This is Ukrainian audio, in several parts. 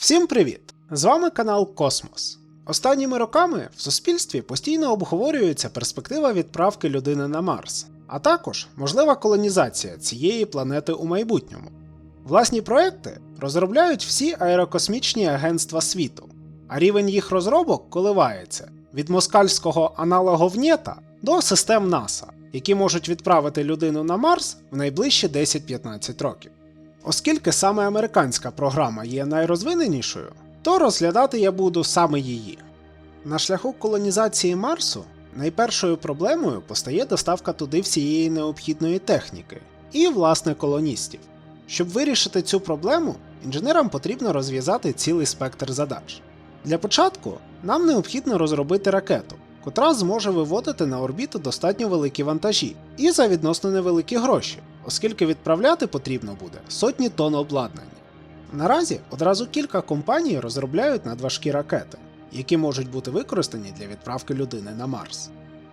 Всім привіт! З вами канал Космос. Останніми роками в суспільстві постійно обговорюється перспектива відправки людини на Марс, а також можлива колонізація цієї планети у майбутньому. Власні проекти розробляють всі аерокосмічні агентства світу, а рівень їх розробок коливається від москальського аналоговнєта до систем НАСА, які можуть відправити людину на Марс в найближчі 10-15 років. Оскільки саме американська програма є найрозвиненішою, то розглядати я буду саме її. На шляху колонізації Марсу найпершою проблемою постає доставка туди всієї необхідної техніки і, власне, колоністів. Щоб вирішити цю проблему, інженерам потрібно розв'язати цілий спектр задач. Для початку нам необхідно розробити ракету, котра зможе виводити на орбіту достатньо великі вантажі і за відносно невеликі гроші, оскільки відправляти потрібно буде сотні тонн обладнання. Наразі одразу кілька компаній розробляють надважкі ракети, які можуть бути використані для відправки людини на Марс.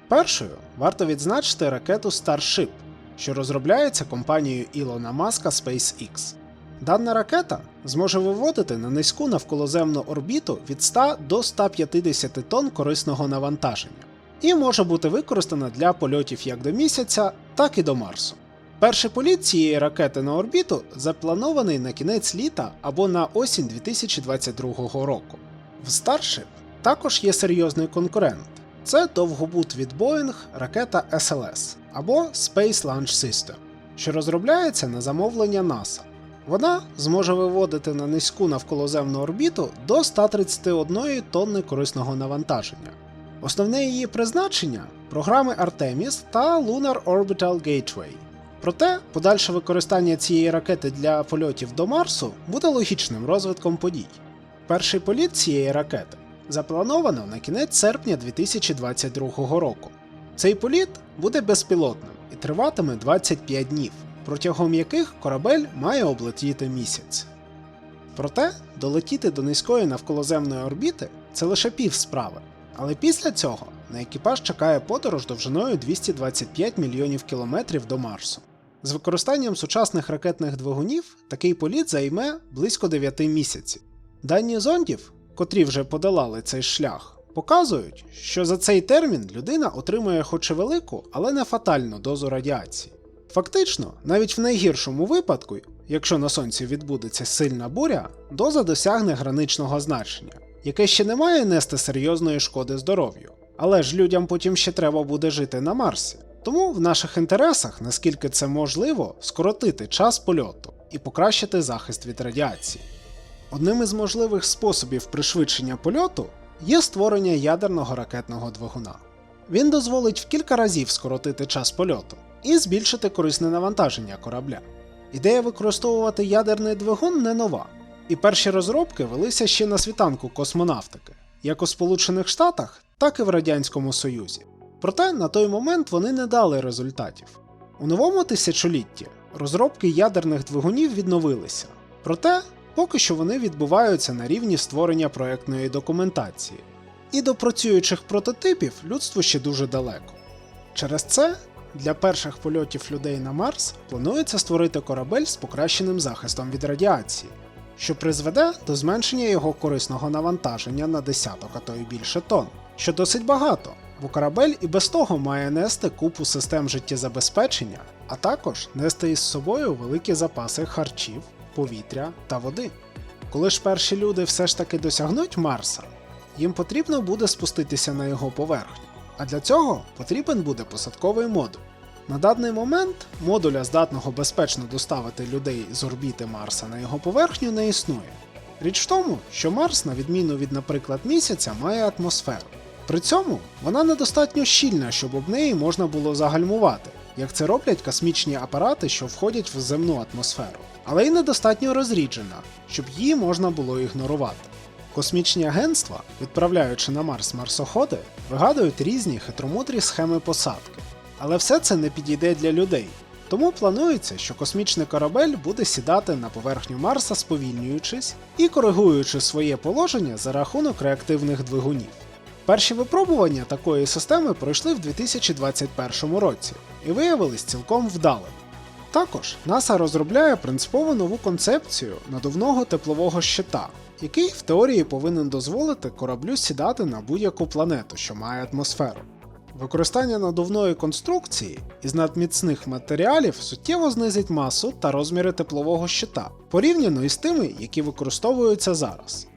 Першою варто відзначити ракету Starship, що розробляється компанією Ілона Маска SpaceX. Дана ракета зможе виводити на низьку навколоземну орбіту від 100 до 150 тонн корисного навантаження і може бути використана для польотів як до місяця, так і до Марсу. Перший політ цієї ракети на орбіту запланований на кінець літа або на осінь 2022 року. В Starship також є серйозний конкурент. Це довгобут від Boeing ракета SLS або Space Launch System, що розробляється на замовлення НАСА. Вона зможе виводити на низьку навколоземну орбіту до 131 тонни корисного навантаження. Основне її призначення програми Artemis та Lunar Orbital Gateway. Проте подальше використання цієї ракети для польотів до Марсу буде логічним розвитком подій. Перший політ цієї ракети заплановано на кінець серпня 2022 року. Цей політ буде безпілотним і триватиме 25 днів, протягом яких корабель має облетіти місяць. Проте долетіти до низької навколоземної орбіти це лише пів справи, але після цього на екіпаж чекає подорож довжиною 225 мільйонів кілометрів до Марсу. З використанням сучасних ракетних двигунів такий політ займе близько 9 місяців. Дані зондів, котрі вже подолали цей шлях, показують, що за цей термін людина отримує хоч і велику, але не фатальну дозу радіації. Фактично, навіть в найгіршому випадку, якщо на сонці відбудеться сильна буря, доза досягне граничного значення, яке ще не має нести серйозної шкоди здоров'ю. Але ж людям потім ще треба буде жити на Марсі. Тому в наших інтересах, наскільки це можливо, скоротити час польоту і покращити захист від радіації. Одним із можливих способів пришвидшення польоту є створення ядерного ракетного двигуна. Він дозволить в кілька разів скоротити час польоту і збільшити корисне навантаження корабля. Ідея використовувати ядерний двигун не нова, і перші розробки велися ще на світанку космонавтики, як у Сполучених Штатах, так і в Радянському Союзі. Проте на той момент вони не дали результатів. У новому тисячолітті розробки ядерних двигунів відновилися, проте поки що вони відбуваються на рівні створення проектної документації, і до працюючих прототипів людству ще дуже далеко. Через це для перших польотів людей на Марс планується створити корабель з покращеним захистом від радіації, що призведе до зменшення його корисного навантаження на десяток, а то й більше тонн, що досить багато, бо корабель і без того має нести купу систем життєзабезпечення, а також нести із собою великі запаси харчів, повітря та води. Коли ж перші люди все ж таки досягнуть Марса, їм потрібно буде спуститися на його поверхню, а для цього потрібен буде посадковий модуль. На даний момент модуля, здатного безпечно доставити людей з орбіти Марса на його поверхню, не існує. Річ в тому, що Марс, на відміну від, наприклад, місяця, має атмосферу. При цьому вона недостатньо щільна, щоб об неї можна було загальмувати, як це роблять космічні апарати, що входять в земну атмосферу, але й недостатньо розріджена, щоб її можна було ігнорувати. Космічні агентства, відправляючи на Марс марсоходи, вигадують різні хитромудрі схеми посадки. Але все це не підійде для людей. Тому планується, що космічний корабель буде сідати на поверхню Марса, сповільнюючись і коригуючи своє положення за рахунок реактивних двигунів. Перші випробування такої системи пройшли в 2021 році і виявились цілком вдалими. Також НАСА розробляє принципово нову концепцію надувного теплового щита, який в теорії повинен дозволити кораблю сідати на будь-яку планету, що має атмосферу. Використання надувної конструкції із надміцних матеріалів суттєво знизить масу та розміри теплового щита порівняно із тими, які використовуються зараз.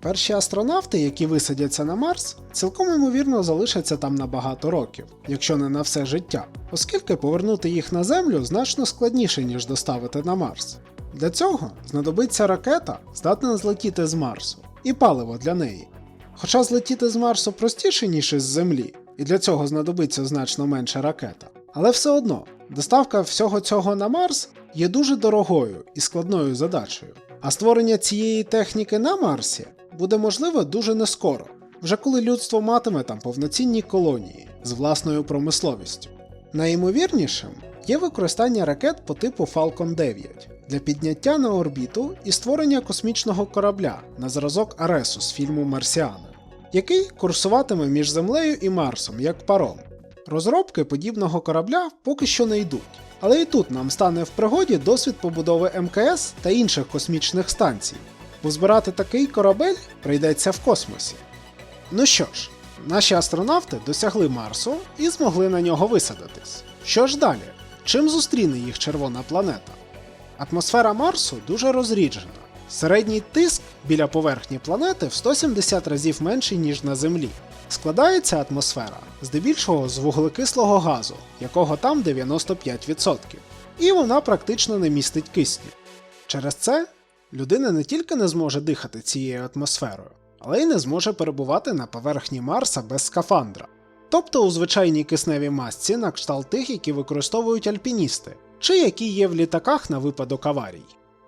Перші астронавти, які висадяться на Марс, цілком ймовірно залишаться там на багато років, якщо не на все життя, оскільки повернути їх на Землю значно складніше, ніж доставити на Марс. Для цього знадобиться ракета, здатна злетіти з Марсу, і паливо для неї. Хоча злетіти з Марсу простіше, ніж із Землі, і для цього знадобиться значно менша ракета. Але все одно, доставка всього цього на Марс є дуже дорогою і складною задачею. А створення цієї техніки на Марсі буде можливе дуже нескоро, вже коли людство матиме там повноцінні колонії з власною промисловістю. Найімовірнішим є використання ракет по типу Falcon 9 для підняття на орбіту і створення космічного корабля на зразок Аресу з фільму Марсіани, який курсуватиме між Землею і Марсом як паром. Розробки подібного корабля поки що не йдуть, але і тут нам стане в пригоді досвід побудови МКС та інших космічних станцій, бо збирати такий корабель прийдеться в космосі. Ну що ж, наші астронавти досягли Марсу і змогли на нього висадитись. Що ж далі? Чим зустріне їх червона планета? Атмосфера Марсу дуже розріджена. Середній тиск біля поверхні планети в 170 разів менший, ніж на Землі. Складається атмосфера здебільшого з вуглекислого газу, якого там 95%, і вона практично не містить кисню. Через це людина не тільки не зможе дихати цією атмосферою, але й не зможе перебувати на поверхні Марса без скафандра. Тобто у звичайній кисневій масці на кшталт тих, які використовують альпіністи, чи які є в літаках на випадок аварій.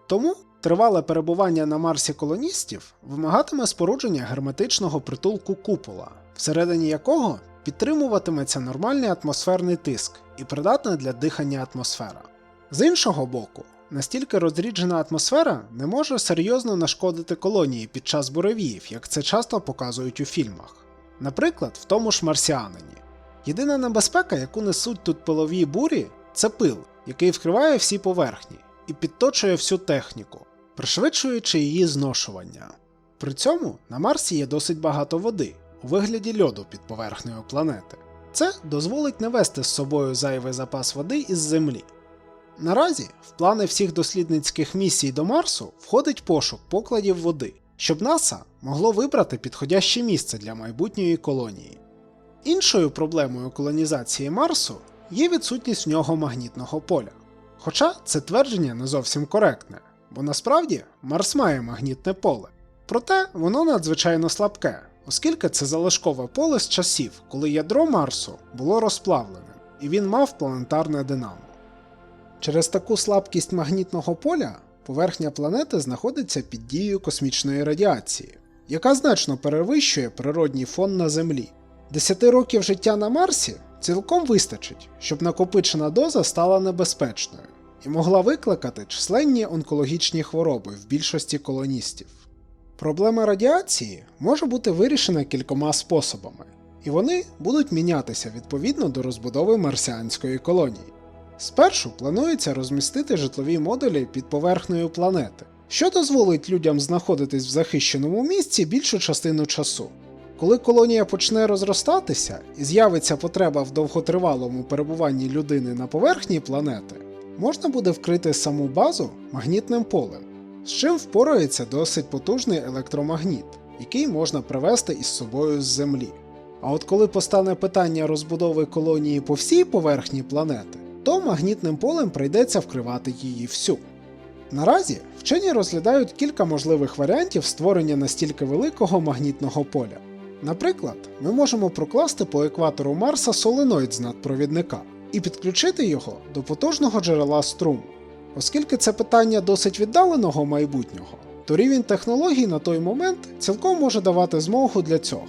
Тому тривале перебування на Марсі колоністів вимагатиме спорудження герметичного притулку купола, всередині якого підтримуватиметься нормальний атмосферний тиск і придатна для дихання атмосфера. З іншого боку, настільки розріджена атмосфера не може серйозно нашкодити колонії під час буревіїв, як це часто показують у фільмах. Наприклад, в тому ж марсіанині. Єдина небезпека, яку несуть тут пилові бурі, це пил, який вкриває всі поверхні і підточує всю техніку, пришвидшуючи її зношування. При цьому на Марсі є досить багато води у вигляді льоду під поверхнею планети. Це дозволить не вести з собою зайвий запас води із Землі. Наразі в плани всіх дослідницьких місій до Марсу входить пошук покладів води, щоб НАСА могло вибрати підходяще місце для майбутньої колонії. Іншою проблемою колонізації Марсу є відсутність в нього магнітного поля. Хоча це твердження не зовсім коректне, бо насправді Марс має магнітне поле. Проте воно надзвичайно слабке, оскільки це залишкове поле з часів, коли ядро Марсу було розплавленим, і він мав планетарне динамо. Через таку слабкість магнітного поля поверхня планети знаходиться під дією космічної радіації, яка значно перевищує природній фон на Землі. Десяти років життя на Марсі цілком вистачить, щоб накопичена доза стала небезпечною і могла викликати численні онкологічні хвороби в більшості колоністів. Проблема радіації може бути вирішена кількома способами, і вони будуть мінятися відповідно до розбудови марсіанської колонії. Спершу планується розмістити житлові модулі під поверхнею планети, що дозволить людям знаходитись в захищеному місці більшу частину часу. Коли колонія почне розростатися і з'явиться потреба в довготривалому перебуванні людини на поверхні планети, можна буде вкрити саму базу магнітним полем, з чим впорається досить потужний електромагніт, який можна привезти із собою з Землі. А от коли постане питання розбудови колонії по всій поверхні планети, то магнітним полем прийдеться вкривати її всю. Наразі вчені розглядають кілька можливих варіантів створення настільки великого магнітного поля. Наприклад, ми можемо прокласти по екватору Марса соленоїд з надпровідника і підключити його до потужного джерела струму. Оскільки це питання досить віддаленого майбутнього, то рівень технологій на той момент цілком може давати змогу для цього.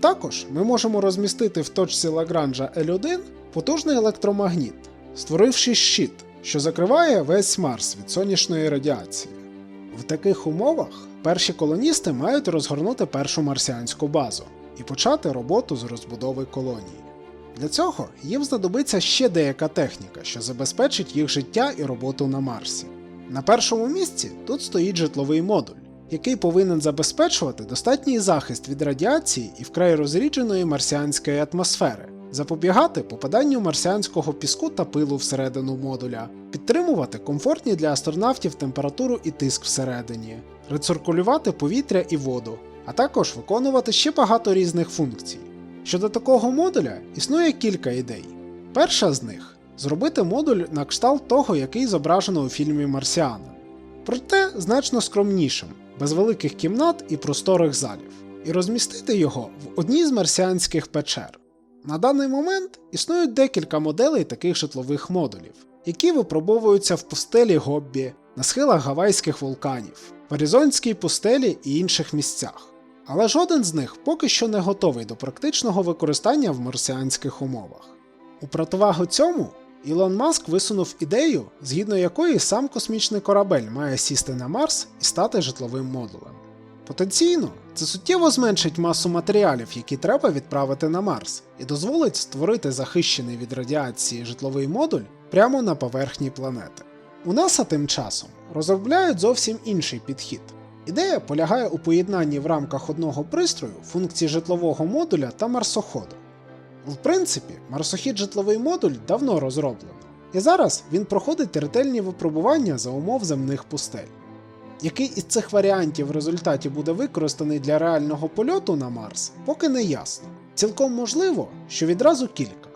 Також ми можемо розмістити в точці Лагранжа L1 потужний електромагніт, створивши щит, що закриває весь Марс від сонячної радіації. В таких умовах перші колоністи мають розгорнути першу марсіанську базу і почати роботу з розбудови колонії. Для цього їм знадобиться ще деяка техніка, що забезпечить їх життя і роботу на Марсі. На першому місці тут стоїть житловий модуль, який повинен забезпечувати достатній захист від радіації і вкрай розрідженої марсіанської атмосфери, запобігати попаданню марсіанського піску та пилу всередину модуля, підтримувати комфортні для астронавтів температуру і тиск всередині, рециркулювати повітря і воду, а також виконувати ще багато різних функцій. Щодо такого модуля існує кілька ідей. Перша з них зробити модуль на кшталт того, який зображено у фільмі Марсіанин. Проте значно скромнішим, без великих кімнат і просторих залів, і розмістити його в одній з марсіанських печер. На даний момент існують декілька моделей таких житлових модулів, які випробовуються в пустелі Гоббі, на схилах гавайських вулканів, в Аризонській пустелі і інших місцях. Але жоден з них поки що не готовий до практичного використання в марсіанських умовах. У противагу цьому Ілон Маск висунув ідею, згідно якої сам космічний корабель має сісти на Марс і стати житловим модулем. Потенційно, це суттєво зменшить масу матеріалів, які треба відправити на Марс, і дозволить створити захищений від радіації житловий модуль прямо на поверхні планети. У НАСА тим часом розробляють зовсім інший підхід. Ідея полягає у поєднанні в рамках одного пристрою функцій житлового модуля та марсоходу. В принципі, марсохід житловий модуль давно розроблено, і зараз він проходить ретельні випробування за умов земних пустель. Який із цих варіантів в результаті буде використаний для реального польоту на Марс, поки не ясно. Цілком можливо, що відразу кілька.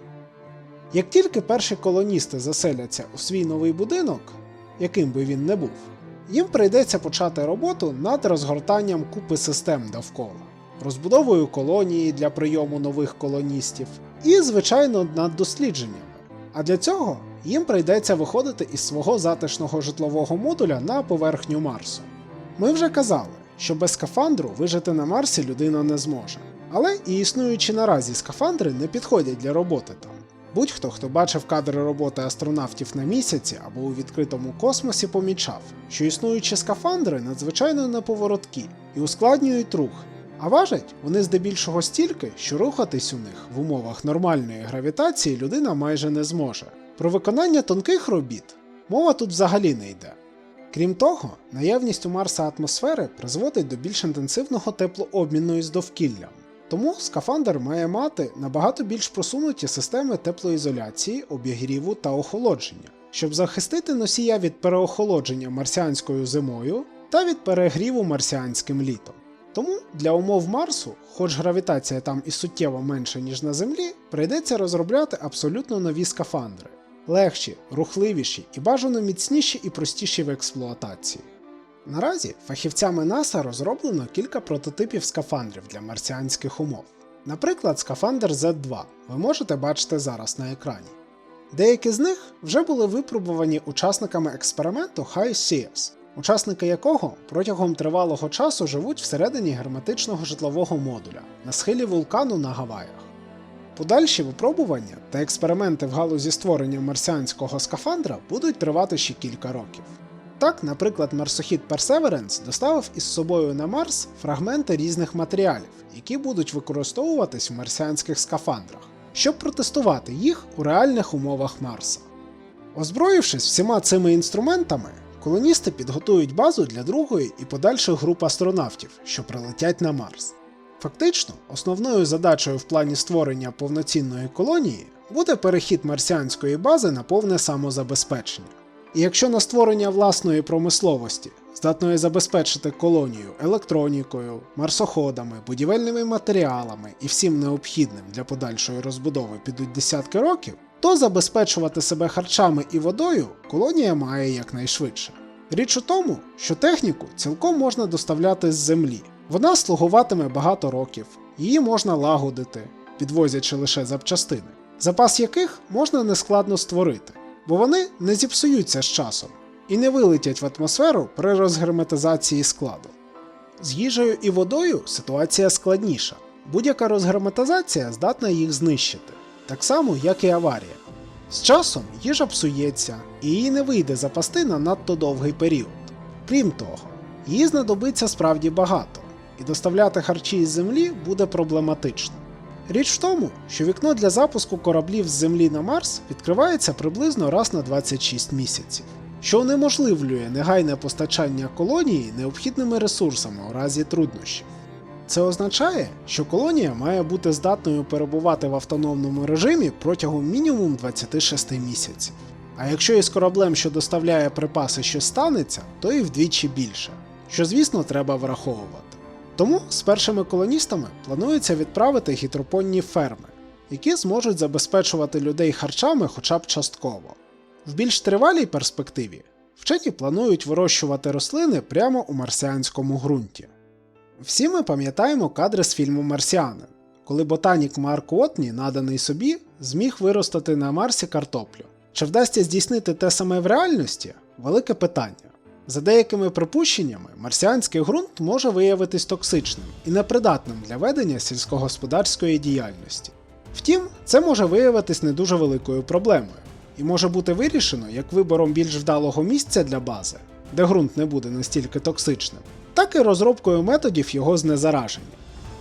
Як тільки перші колоністи заселяться у свій новий будинок, яким би він не був, їм прийдеться почати роботу над розгортанням купи систем довкола, розбудовою колонії для прийому нових колоністів і, звичайно, над дослідженнями. А для цього їм прийдеться виходити із свого затишного житлового модуля на поверхню Марсу. Ми вже казали, що без скафандру вижити на Марсі людина не зможе. Але і існуючі наразі скафандри не підходять для роботи там. Будь-хто, хто бачив кадри роботи астронавтів на місяці або у відкритому космосі, помічав, що існуючі скафандри надзвичайно неповороткі і ускладнюють рух, а важать вони здебільшого стільки, що рухатись у них в умовах нормальної гравітації людина майже не зможе. Про виконання тонких робіт мова тут взагалі не йде. Крім того, наявність у Марса атмосфери призводить до більш інтенсивного теплообміну із довкіллям. Тому скафандр має мати набагато більш просунуті системи теплоізоляції, обігріву та охолодження, щоб захистити носія від переохолодження марсіанською зимою та від перегріву марсіанським літом. Тому для умов Марсу, хоч гравітація там і суттєво менша, ніж на Землі, прийдеться розробляти абсолютно нові скафандри, легші, рухливіші і бажано міцніші і простіші в експлуатації. Наразі фахівцями НАСА розроблено кілька прототипів скафандрів для марсіанських умов. Наприклад, скафандр Z2 ви можете бачити зараз на екрані. Деякі з них вже були випробувані учасниками експерименту High Seas, учасники якого протягом тривалого часу живуть всередині герметичного житлового модуля на схилі вулкану на Гаваях. Подальші випробування та експерименти в галузі створення марсіанського скафандра будуть тривати ще кілька років. Так, наприклад, марсохід Perseverance доставив із собою на Марс фрагменти різних матеріалів, які будуть використовуватись в марсіанських скафандрах, щоб протестувати їх у реальних умовах Марса. Озброївшись всіма цими інструментами, колоністи підготують базу для другої і подальших груп астронавтів, що прилетять на Марс. Фактично, основною задачею в плані створення повноцінної колонії буде перехід марсіанської бази на повне самозабезпечення. І якщо на створення власної промисловості здатної забезпечити колонію електронікою, марсоходами, будівельними матеріалами і всім необхідним для подальшої розбудови підуть десятки років, то забезпечувати себе харчами і водою колонія має якнайшвидше. Річ у тому, що техніку цілком можна доставляти з землі. Вона слугуватиме багато років, її можна лагодити, підвозячи лише запчастини, запас яких можна нескладно створити, бо вони не зіпсуються з часом і не вилетять в атмосферу при розгерметизації складу. З їжею і водою ситуація складніша. Будь-яка розгерметизація здатна їх знищити, так само, як і аварія. З часом їжа псується, і її не вийде запасти на надто довгий період. Крім того, її знадобиться справді багато, і доставляти харчі із землі буде проблематично. Річ в тому, що вікно для запуску кораблів з Землі на Марс відкривається приблизно раз на 26 місяців. що унеможливлює негайне постачання колонії необхідними ресурсами у разі труднощів. Це означає, що колонія має бути здатною перебувати в автономному режимі протягом мінімум 26 місяців. А якщо із кораблем, що доставляє припаси, щось станеться, то і вдвічі більше, що, звісно, треба враховувати. Тому з першими колоністами планується відправити гідропонні ферми, які зможуть забезпечувати людей харчами хоча б частково. В більш тривалій перспективі вчені планують вирощувати рослини прямо у марсіанському ґрунті. Всі ми пам'ятаємо кадри з фільму Марсіанин, коли ботанік Марк Отні, наданий собі, зміг виростити на Марсі картоплю. Чи вдасться здійснити те саме в реальності? Велике питання. За деякими припущеннями, марсіанський ґрунт може виявитись токсичним і непридатним для ведення сільськогосподарської діяльності. Втім, це може виявитись не дуже великою проблемою, і може бути вирішено як вибором більш вдалого місця для бази, де ґрунт не буде настільки токсичним, так і розробкою методів його знезараження.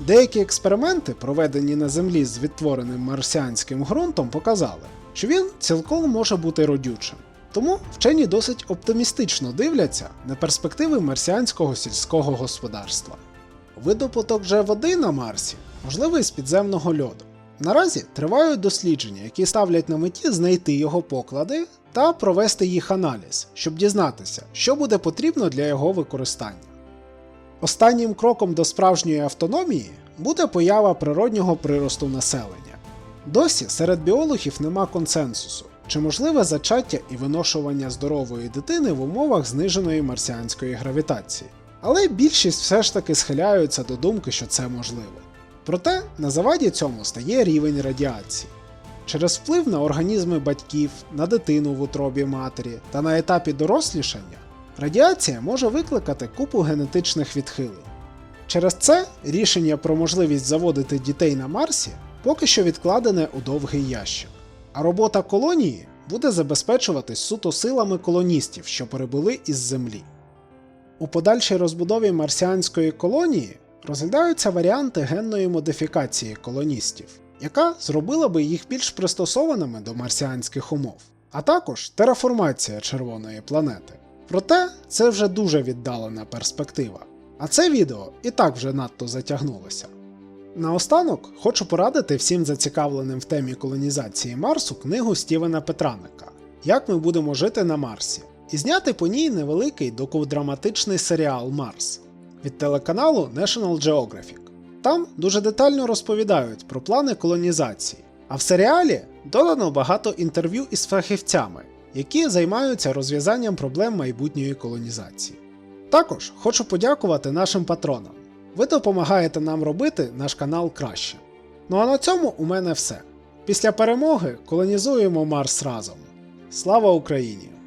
Деякі експерименти, проведені на Землі з відтвореним марсіанським ґрунтом, показали, що він цілком може бути родючим. Тому вчені досить оптимістично дивляться на перспективи марсіанського сільського господарства. Видобуток же води на Марсі можливий з підземного льоду. Наразі тривають дослідження, які ставлять на меті знайти його поклади та провести їх аналіз, щоб дізнатися, що буде потрібно для його використання. Останнім кроком до справжньої автономії буде поява природнього приросту населення. Досі серед біологів нема консенсусу, чи можливе зачаття і виношування здорової дитини в умовах зниженої марсіанської гравітації. Але більшість все ж таки схиляються до думки, що це можливо. Проте на заваді цьому стає рівень радіації. Через вплив на організми батьків, на дитину в утробі матері та на етапі дорослішання радіація може викликати купу генетичних відхилень. Через це рішення про можливість заводити дітей на Марсі поки що відкладене у довгий ящик. А робота колонії буде забезпечуватись суто силами колоністів, що перебули із Землі. У подальшій розбудові марсіанської колонії розглядаються варіанти генної модифікації колоністів, яка зробила би їх більш пристосованими до марсіанських умов, а також тераформація червоної планети. Проте це вже дуже віддалена перспектива. А це відео і так вже надто затягнулося. Наостанок хочу порадити всім зацікавленим в темі колонізації Марсу книгу Стівена Петраника Як ми будемо жити на Марсі, і зняти по ній невеликий докудраматичний серіал Марс від телеканалу National Geographic. Там дуже детально розповідають про плани колонізації, а в серіалі додано багато інтерв'ю із фахівцями, які займаються розв'язанням проблем майбутньої колонізації. Також хочу подякувати нашим патронам. Ви допомагаєте нам робити наш канал краще. Ну а на цьому у мене все. Після перемоги колонізуємо Марс разом. Слава Україні!